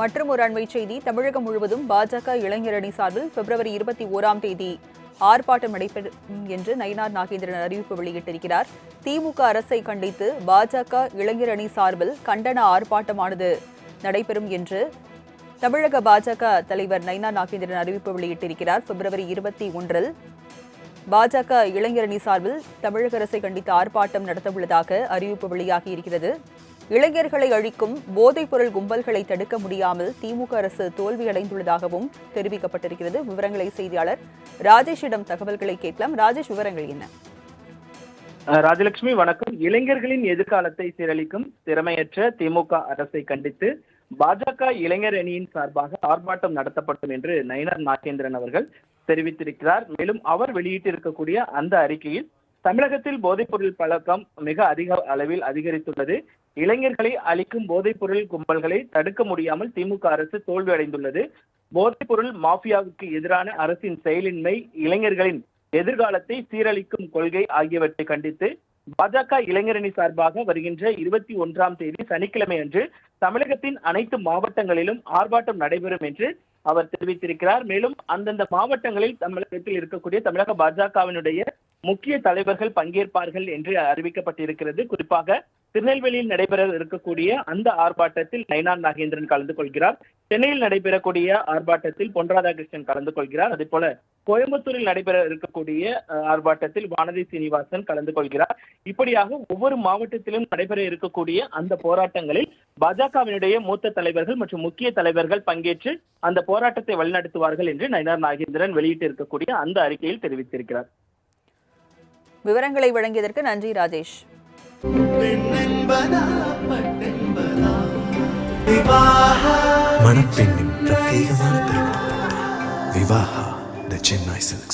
மற்றும் ஒரு அண்மை செய்தி. தமிழகம் முழுவதும் பாஜக இளைஞரணி சார்பில் பிப்ரவரி இருபத்தி ஓராம் தேதி ஆர்ப்பாட்டம் நடைபெறும் என்று நயினார் நாகேந்திரன் அறிவிப்பு வெளியிட்டிருக்கிறார். திமுக அரசை கண்டித்து பாஜக இளைஞரணி சார்பில் கண்டன ஆர்ப்பாட்டமானது நடைபெறும் என்று தமிழக பாஜக தலைவர் நயினார் நாகேந்திரன் அறிவிப்பு வெளியிட்டிருக்கிறார். பிப்ரவரி இருபத்தி ஒன்றில் பாஜக இளைஞரணி சார்பில் தமிழக அரசை கண்டித்து ஆர்ப்பாட்டம் நடத்தவுள்ளதாக அறிவிப்பு வெளியாகியிருக்கிறது. இளைஞர்களை அழிக்கும் போதைப்பொருள் கும்பல்களை தடுக்க முடியாமல் திமுக அரசு தோல்வியடைந்துள்ளதாகவும் தெரிவிக்கப்பட்டிருக்கிறது. விவரங்களை செய்தியாளர் ராஜேஷிடம் தகவல்களை கேட்கலாம். ராஜேஷ் விவரங்கள் என்ன? ராஜலட்சுமி வணக்கம். இளைஞர்களின் எதிர்காலத்தை சீரழிக்கும் திறமையற்ற திமுக அரசை கண்டித்து பாஜக இளைஞர் அணியின் சார்பாக ஆர்ப்பாட்டம் நடத்தப்படும் என்று நயினார் நாகேந்திரன் அவர்கள் தெரிவித்திருக்கிறார். மேலும் அவர் வெளியிட்டிருக்கக்கூடிய அந்த அறிக்கையில் தமிழகத்தில் போதைப்பொருள் பழக்கம் மிக அதிக அளவில் அதிகரித்துள்ளது. இளைஞர்களை அளிக்கும் போதைப்பொருள் கும்பல்களை தடுக்க முடியாமல் திமுக அரசு தோல்வியடைந்துள்ளது போதைப்பொருள் மாஃபியாவுக்கு எதிரான அரசின் செயலின்மை இளைஞர்களின் எதிர்காலத்தை சீரழிக்கும் கொள்கை ஆகியவற்றை கண்டித்து பாஜக இளைஞரணி சார்பாக வருகின்ற இருபத்தி ஒன்றாம் தேதி சனிக்கிழமை அன்று தமிழகத்தின் அனைத்து மாவட்டங்களிலும் ஆர்ப்பாட்டம் நடைபெறும் என்று அவர் தெரிவித்திருக்கிறார். மேலும் அந்தந்த மாவட்டங்களில் தமிழகத்தில் இருக்கக்கூடிய தமிழக பாஜகவினுடைய முக்கிய தலைவர்கள் பங்கேற்பார்கள் என்று அறிவிக்கப்பட்டிருக்கிறது. குறிப்பாக திருநெல்வேலியில் நடைபெற இருக்கக்கூடிய அந்த ஆர்ப்பாட்டத்தில் நயனார் நாகேந்திரன் கலந்து கொள்கிறார். சென்னையில் நடைபெறக்கூடிய ஆர்ப்பாட்டத்தில் பொன் ராதாகிருஷ்ணன் கலந்து கொள்கிறார். அதே போல கோயம்புத்தூரில் நடைபெற இருக்கக்கூடிய ஆர்ப்பாட்டத்தில் வானதி சீனிவாசன் கலந்து கொள்கிறார். இப்படியாக ஒவ்வொரு மாவட்டத்திலும் நடைபெற இருக்கக்கூடிய அந்த போராட்டங்களில் பாஜகவினுடைய மூத்த தலைவர்கள் மற்றும் முக்கிய தலைவர்கள் பங்கேற்று அந்த போராட்டத்தை வழிநடத்துவார்கள் என்று நயனார் நாகேந்திரன் வெளியிட்டு இருக்கக்கூடிய அந்த அறிக்கையில் தெரிவித்திருக்கிறார். விவரங்களை வழங்கியதற்கு நன்றி ராஜேஷ். பெண்ணென்பதா மணப்பெண்ணின் பிரத்யேகமான திருமணம் விவாஹா த சென்னை சில்க்ஸ்